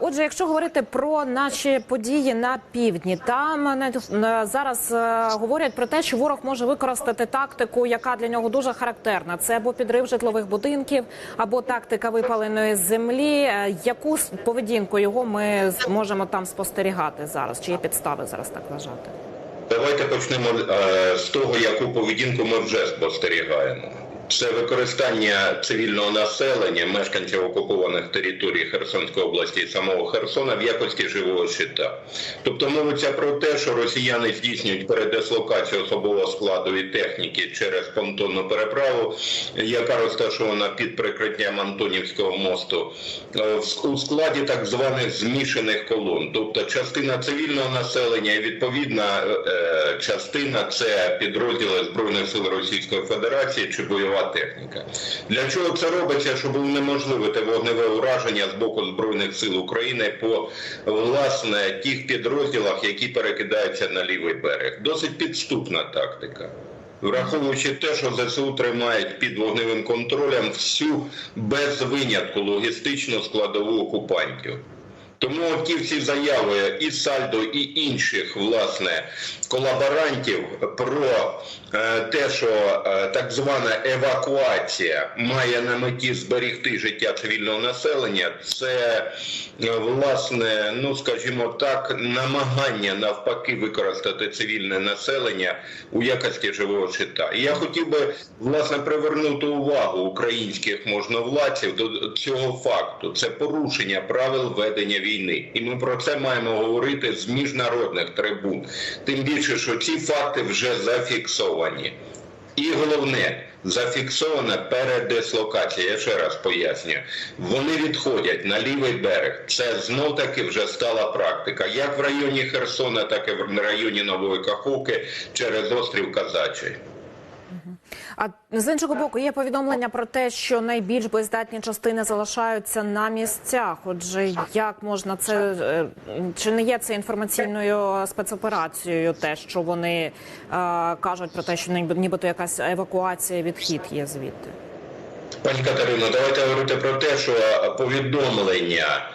Отже, якщо говорити про наші події на півдні, там е, зараз е, говорять про те, що ворог може використати тактику, яка для нього дуже характерна. Це або підрив житлових будинків, або тактика випаленої землі. Е, Яку поведінку його ми можемо там спостерігати зараз? Чи є підстави зараз так вважати? Давайте почнемо з того, яку поведінку ми вже спостерігаємо. Це використання цивільного населення, мешканців окупованих територій Херсонської області і самого Херсона в якості живого щита. Тобто мовиться про те, що росіяни здійснюють передислокацію особового складу і техніки через понтонну переправу, яка розташована під прикриттям Антонівського мосту, е, у складі так званих змішаних колон. Тобто частина цивільного населення і відповідна е, частина це підрозділи Збройних сил Російської Федерації чи бойова техніка. Для чого це робиться? Щоб унеможливити вогневе ураження з боку Збройних сил України по власне тих підрозділах, які перекидаються на лівий берег. Досить підступна тактика. Враховуючи те, що ЗСУ тримають під вогневим контролем всю без винятку логістичну складову окупантів. Тому ті всі заяви і Сальдо, і інших власне колаборантів про е, те, що е, так звана евакуація має на меті зберегти життя цивільного населення, це е, власне, ну скажімо так, намагання навпаки використати цивільне населення у якості живого щита. І я хотів би власне привернути увагу українських можновладців до цього факту. Це порушення правил ведення війни, і ми про це маємо говорити з міжнародних трибун. Тим більше, що ці факти вже зафіксовані. І головне, зафіксована передислокація. Я ще раз пояснюю. Вони відходять на лівий берег. Це знов таки вже стала практика, як в районі Херсона, так і в районі Нової Каховки через острів Казачий. А з іншого боку, є повідомлення про те, що найбільш боєздатні частини залишаються на місцях. Отже, як можна це е, чи не є це інформаційною спецоперацією? Те, що вони е, кажуть про те, що ніби- нібито якась евакуація, відхід є звідти. Пані Катерино, давайте говорити про те, що повідомлення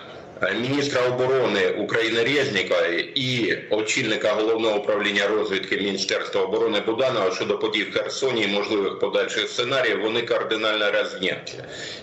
міністра оборони України Резніка і очільника головного управління розвідки Міністерства оборони Буданова щодо подій в Херсоні і можливих подальших сценаріїв, вони кардинально розняті.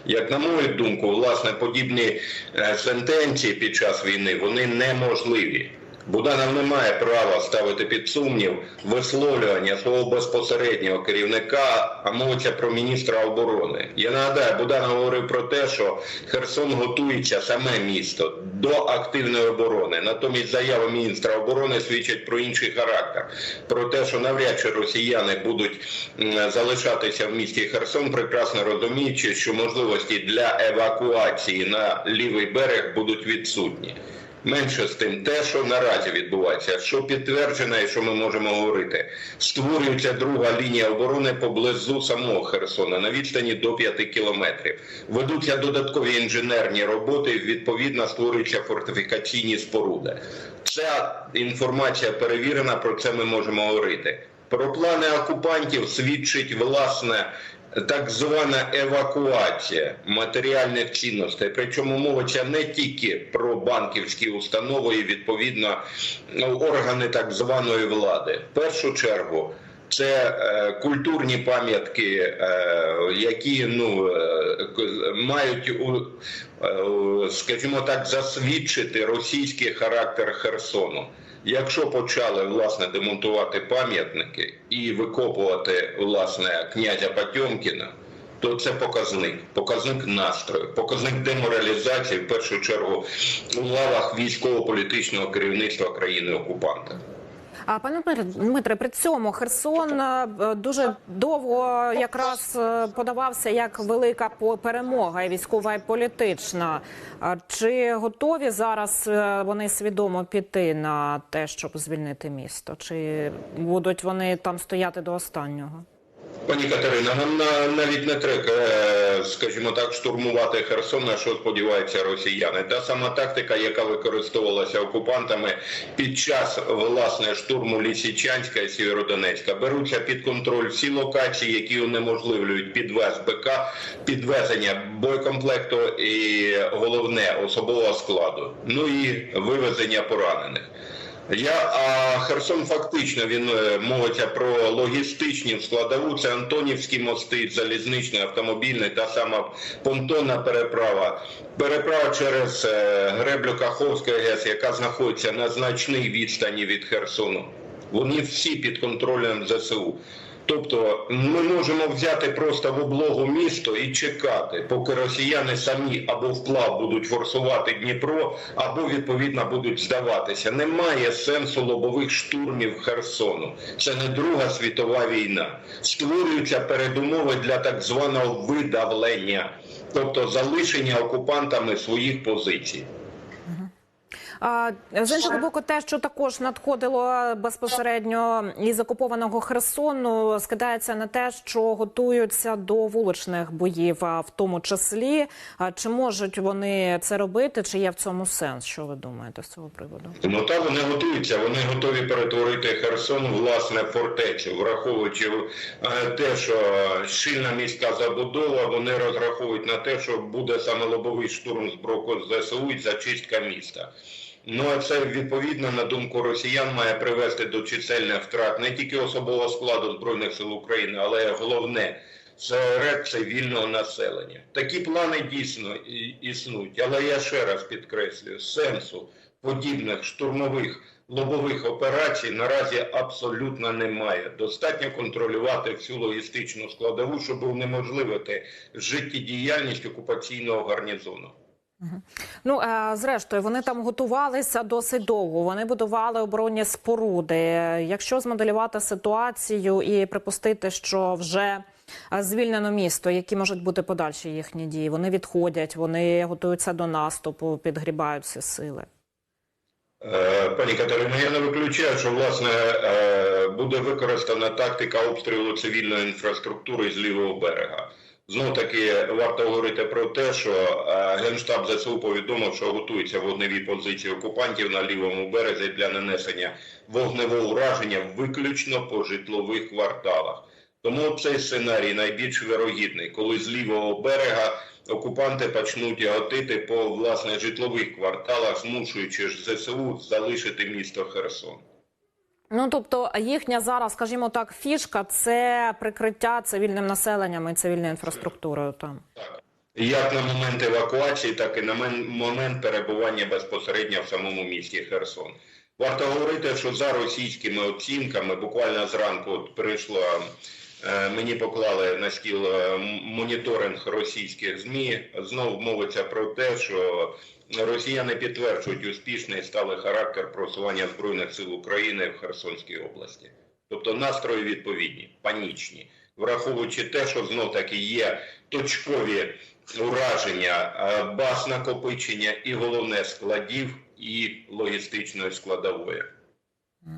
Як на мою думку, власне, подібні е, сентенції під час війни вони неможливі. Буданов не має права ставити під сумнів висловлювання свого безпосереднього керівника, а мовиться про міністра оборони. Я нагадаю, Буданов говорив про те, що Херсон готується саме місто до активної оборони. Натомість заяви міністра оборони свідчать про інший характер, про те, що навряд чи росіяни будуть залишатися в місті Херсон, прекрасно розуміючи, що можливості для евакуації на лівий берег будуть відсутні. Менше з тим, те, що наразі відбувається, що підтверджено і що ми можемо говорити, створюється друга лінія оборони поблизу самого Херсона на відстані до 5 кілометрів. Ведуться додаткові інженерні роботи. Відповідно, створюються фортифікаційні споруди. Ця інформація перевірена. Про це ми можемо говорити. Про плани окупантів свідчить власне так звана евакуація матеріальних цінностей. Причому мовиться не тільки про банківські установи і відповідно ну, органи так званої влади. В першу чергу. Це е, культурні пам'ятки, е, які ну е, мають у, е, скажімо так, засвідчити російський характер Херсону. Якщо почали власне демонтувати пам'ятники і викопувати власне князя Патьомкіна, то це показник, показник настрою, показник деморалізації в першу чергу у лавах військово-політичного керівництва країни окупанта. А пане Дмитре, при цьому Херсон е, дуже довго якраз е, подавався як велика перемога, і військова і політична. Чи готові зараз е, вони свідомо піти на те, щоб звільнити місто? Чи будуть вони там стояти до останнього? Пані Катерина, нам навіть не треба, е, скажімо так, штурмувати Херсон, на що сподіваються росіяни. Та сама тактика, яка використовувалася окупантами під час власне штурму Лісічанська і Сєвєродонецька. Беруться під контроль всі локації, які унеможливлюють підвез БК, підвезення боєкомплекту і головне особового складу. Ну і вивезення поранених. Я а Херсон фактично він е, мовиться про логістичні складову. Це Антонівські мости, залізничний, автомобільний, та сама понтонна переправа. Переправа через е, греблю Каховської ГЕС, яка знаходиться на значній відстані від Херсону. Вони всі під контролем ЗСУ. Тобто ми можемо взяти просто в облогу місто і чекати, поки росіяни самі або вплав будуть форсувати Дніпро, або відповідно будуть здаватися. Немає сенсу лобових штурмів Херсону. Це не Друга світова війна. Створюються передумови для так званого видавлення, тобто залишення окупантами своїх позицій. З іншого боку, те, що також надходило безпосередньо із окупованого Херсону, скидається на те, що готуються до вуличних боїв, в тому числі. А Чи можуть вони це робити? Чи є в цьому сенс? Що ви думаєте з цього приводу? Ну та вони готуються. Вони готові перетворити Херсон власне фортецю, враховуючи е, те, що щільна міська забудова. Вони розраховують на те, що буде саме лобовий штурм з боку ЗСУ і зачистка міста. Ну а це відповідно на думку росіян має привести до чисельних втрат не тільки особового складу збройних сил України, але головне серед цивільного населення. Такі плани дійсно існують, але я ще раз підкреслюю, сенсу подібних штурмових лобових операцій наразі абсолютно немає. Достатньо контролювати всю логістичну складову, щоб унеможливити життєдіяльність окупаційного гарнізону. Ну е, зрештою, вони там готувалися досить довго. Вони будували оборонні споруди. Якщо змоделювати ситуацію і припустити, що вже е, звільнено місто, які можуть бути подальші їхні дії, вони відходять, вони готуються до наступу, підгрібають всі сили. Е, Пані Катерино, я не виключаю, що власне буде використана тактика обстрілу цивільної інфраструктури з лівого берега. Знов таки варто говорити про те, що е, генштаб ЗСУ повідомив, що готуються вогневі позиції окупантів на лівому березі для нанесення вогневого ураження виключно по житлових кварталах. Тому цей сценарій найбільш вирогідний, коли з лівого берега окупанти почнуть гатити по власне житлових кварталах, змушуючи ЗСУ залишити місто Херсон. Ну тобто їхня зараз, скажімо так, фішка це прикриття цивільним населенням і цивільною інфраструктурою. Там Як на момент евакуації, так і на мен- момент перебування безпосередньо в самому місті Херсон. Варто говорити, що за російськими оцінками, буквально зранку от прийшло, е, мені поклали на стіл е, моніторинг російських ЗМІ. Знов мовиться про те, що росіяни підтверджують успішний сталий характер просування Збройних сил України в Херсонській області. Тобто настрої відповідні, панічні, враховуючи те, що знов таки є точкові ураження, бас баз накопичення і головне складів і логістичної складової.